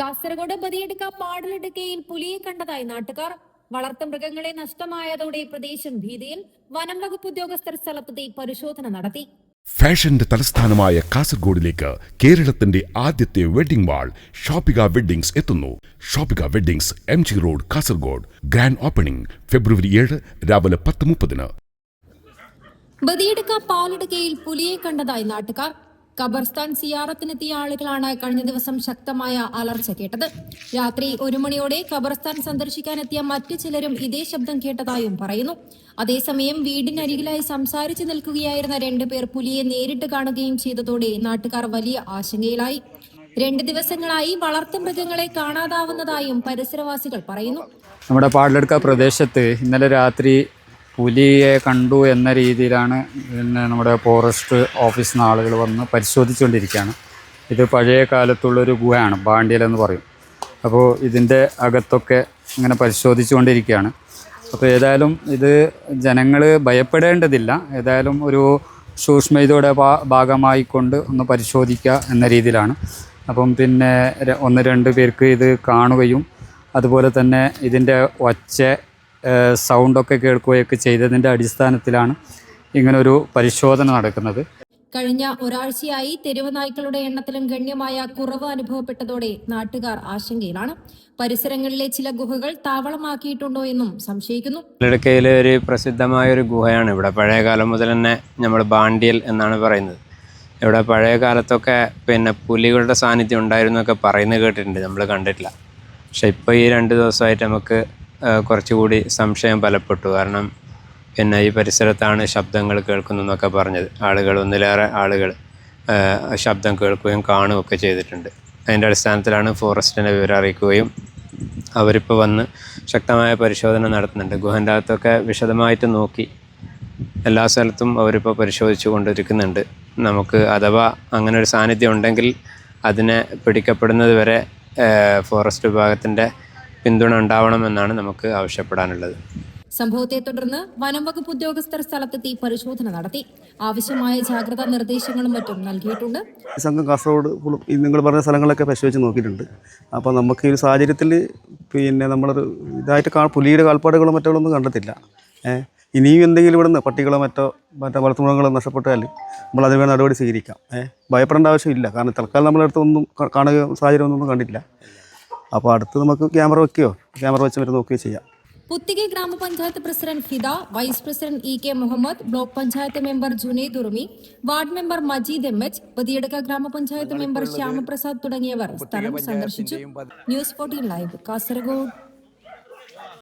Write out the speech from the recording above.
കാസർഗോഡ് ബദിയെടുക്ക പാടലെടുക്കയിൽ പുലിയെ കണ്ടതായി നാട്ടുകാർ. വളർത്തു മൃഗങ്ങളെ നഷ്ടമായതോടെ പ്രദേശം ഭീതിയിൽ വനം വകുപ്പ് ഉദ്യോഗസ്ഥർ സ്ഥലത്തെത്തി പരിശോധന നടത്തി. ഫാഷന്റെ തലസ്ഥാനമായ കാസർഗോഡിലേക്ക് കേരളത്തിന്റെ ആദ്യത്തെ വെഡിംഗ് വാൾ ഷോപ്പിക വെഡ്ഡിംഗ്സ് എത്തുന്നു. Shoppika weddings M G road Kasaragod. Grand opening February ഏഴ് രാവിലെ പത്ത് മുപ്പതിന്. ബദിയെടുക്ക പാലടുക്കയിൽ പുലിയെ കണ്ടതായി നാട്ടുകാർ. ഖബർസ്ഥാൻ സിയാറത്തിനെത്തിയ ആളുകളാണ് കഴിഞ്ഞ ദിവസം ശക്തമായ അലർച്ച കേട്ടത്. രാത്രി ഒരു മണിയോടെ ഖബർസ്ഥാൻ സന്ദർശിക്കാനെത്തിയ മറ്റു ചിലരും ഇതേ ശബ്ദം കേട്ടതായും പറയുന്നു. അതേസമയം വീടിനരികിലായി സംസാരിച്ചു നിൽക്കുകയായിരുന്ന രണ്ടുപേർ പുലിയെ നേരിട്ട് കാണുകയും ചെയ്തതോടെ നാട്ടുകാർ വലിയ ആശങ്കയിലായി. രണ്ട് ദിവസങ്ങളായി വളർത്തു മൃഗങ്ങളെ കാണാതാവുന്നതായും പരിസരവാസികൾ പറയുന്നു. നമ്മുടെ പാടലെടുക്ക പ്രദേശത്ത് ഇന്നലെ രാത്രി പുലിയെ കണ്ടു എന്ന രീതിയിലാണ് പിന്നെ നമ്മുടെ ഫോറസ്റ്റ് ഓഫീസിൽ നിന്ന് ആളുകൾ വന്ന് പരിശോധിച്ചുകൊണ്ടിരിക്കുകയാണ്. ഇത് പഴയ കാലത്തുള്ളൊരു ഗുഹയാണ് ബാണ്ടിയലെന്ന് പറയും. അപ്പോൾ ഇതിന്റെ അകത്തൊക്കെ ഇങ്ങനെ പരിശോധിച്ചുകൊണ്ടിരിക്കുകയാണ്. അപ്പോൾ ഏതായാലും ഇത് ജനങ്ങൾ ഭയപ്പെടേണ്ടതില്ല. ഏതായാലും ഒരു സൂക്ഷ്മതയുടെ ഭാഗമായിക്കൊണ്ട് ഒന്ന് പരിശോധിക്കുക എന്ന രീതിയിലാണ്. അപ്പം പിന്നെ ഒന്ന് രണ്ട് പേർക്ക് ഇത് കാണുകയും അതുപോലെ തന്നെ ഇതിന്റെ ഒച്ച സൗണ്ടൊക്കെ കേൾക്കുകയൊക്കെ ചെയ്തതിന്റെ അടിസ്ഥാനത്തിലാണ് ഇങ്ങനൊരു പരിശോധന നടക്കുന്നത്. കഴിഞ്ഞ ഒരാഴ്ചയായി തെരുവ് നായ്ക്കളുടെ എണ്ണത്തിലും ഗണ്യമായ കുറവ് അനുഭവപ്പെട്ടതോടെ നാട്ടുകാർ ആശങ്കയിലാണ്. പരിസരങ്ങളിലെ ചില ഗുഹകൾ താവളമാക്കിയിട്ടുണ്ടോ എന്നും സംശയിക്കുന്നു. ഇടുക്കയിലെ ഒരു പ്രസിദ്ധമായ ഒരു ഗുഹയാണ് ഇവിടെ. പഴയ കാലം മുതൽ തന്നെ നമ്മൾ ബാണ്ടിയൽ എന്നാണ് പറയുന്നത്. ഇവിടെ പഴയ കാലത്തൊക്കെ പിന്നെ പുലികളുടെ സാന്നിധ്യം ഉണ്ടായിരുന്നൊക്കെ പറയുന്നത് കേട്ടിട്ടുണ്ട്. നമ്മൾ കണ്ടിട്ടില്ല. പക്ഷെ ഇപ്പോൾ ഈ രണ്ട് ദിവസമായിട്ട് നമുക്ക് കുറച്ചുകൂടി സംശയം ബലപ്പെട്ടു. കാരണം പിന്നെ ഈ പരിസരത്താണ് ശബ്ദങ്ങൾ കേൾക്കുന്നതെന്നൊക്കെ പറഞ്ഞത്. ആളുകൾ ഒന്നിലേറെ ആളുകൾ ശബ്ദം കേൾക്കുകയും കാണുകയൊക്കെ ചെയ്തിട്ടുണ്ട്. അതിന്റെ അടിസ്ഥാനത്തിലാണ് ഫോറസ്റ്റിനെ വിവരം അറിയിക്കുകയും അവരിപ്പോൾ വന്ന് ശക്തമായ പരിശോധന നടത്തുന്നുണ്ട്. ഗുഹന്റെ അകത്തൊക്കെ വിശദമായിട്ട് നോക്കി എല്ലാ സ്ഥലത്തും അവരിപ്പോൾ പരിശോധിച്ചു കൊണ്ടിരിക്കുന്നുണ്ട്. നമുക്ക് അഥവാ അങ്ങനെ ഒരു സാന്നിധ്യം ഉണ്ടെങ്കിൽ അതിനെ പിടിക്കപ്പെടുന്നത് വരെ ഫോറസ്റ്റ് വിഭാഗത്തിന്റെ പിന്തുണ ഉണ്ടാവണമെന്നാണ് നമുക്ക് ആവശ്യപ്പെടാനുള്ളത്. സംഭവത്തെ തുടർന്ന് വനം വകുപ്പ് ഉദ്യോഗസ്ഥർ സ്ഥലത്തെത്തി പരിശോധന നടത്തി. ആവശ്യമായ ജാഗ്രതാ നിർദ്ദേശങ്ങളും മറ്റും നൽകിയിട്ടുണ്ട്. സംഘം കാസർഗോഡ് നിങ്ങൾ പറഞ്ഞ സ്ഥലങ്ങളൊക്കെ പരിശോധിച്ച് നോക്കിയിട്ടുണ്ട്. അപ്പോൾ നമുക്ക് ഈ ഒരു സാഹചര്യത്തിൽ പിന്നെ നമ്മളൊരു ഇതായിട്ട് കാ പുലിയുടെ കാൽപ്പാടുകളോ മറ്റോ ഒന്നും കണ്ടെത്തില്ല. ഏഹ് ഇനിയും എന്തെങ്കിലും ഇവിടുന്ന് പട്ടികളോ മറ്റോ മറ്റോ വളർത്തുമൃഗങ്ങളോ നഷ്ടപ്പെട്ടാൽ നമ്മൾ അതിന് വേണ്ട നടപടി സ്വീകരിക്കാം. ഏഹ് ഭയപ്പെടേണ്ട ആവശ്യമില്ല. കാരണം തൽക്കാലം നമ്മളെ അടുത്തൊന്നും കാ- കാണുക സാഹചര്യം ഒന്നും കണ്ടില്ല അപ്പോൾ അടുത്ത് നമുക്ക് ക്യാമറ വെക്കുകയോ ക്യാമറ വെച്ച് വരെ നോക്കുകയോ ചെയ്യാം. Puthige grama panchayat president Fida vice president E K Muhammad block panchayat member Junaid Urumi ward member Majeed M H Badiyadka grama panchayat member Shyamaprasad തുടങ്ങിയവർ സ്ഥലം സന്ദർശിച്ചു. News fourteen live Kasaragod.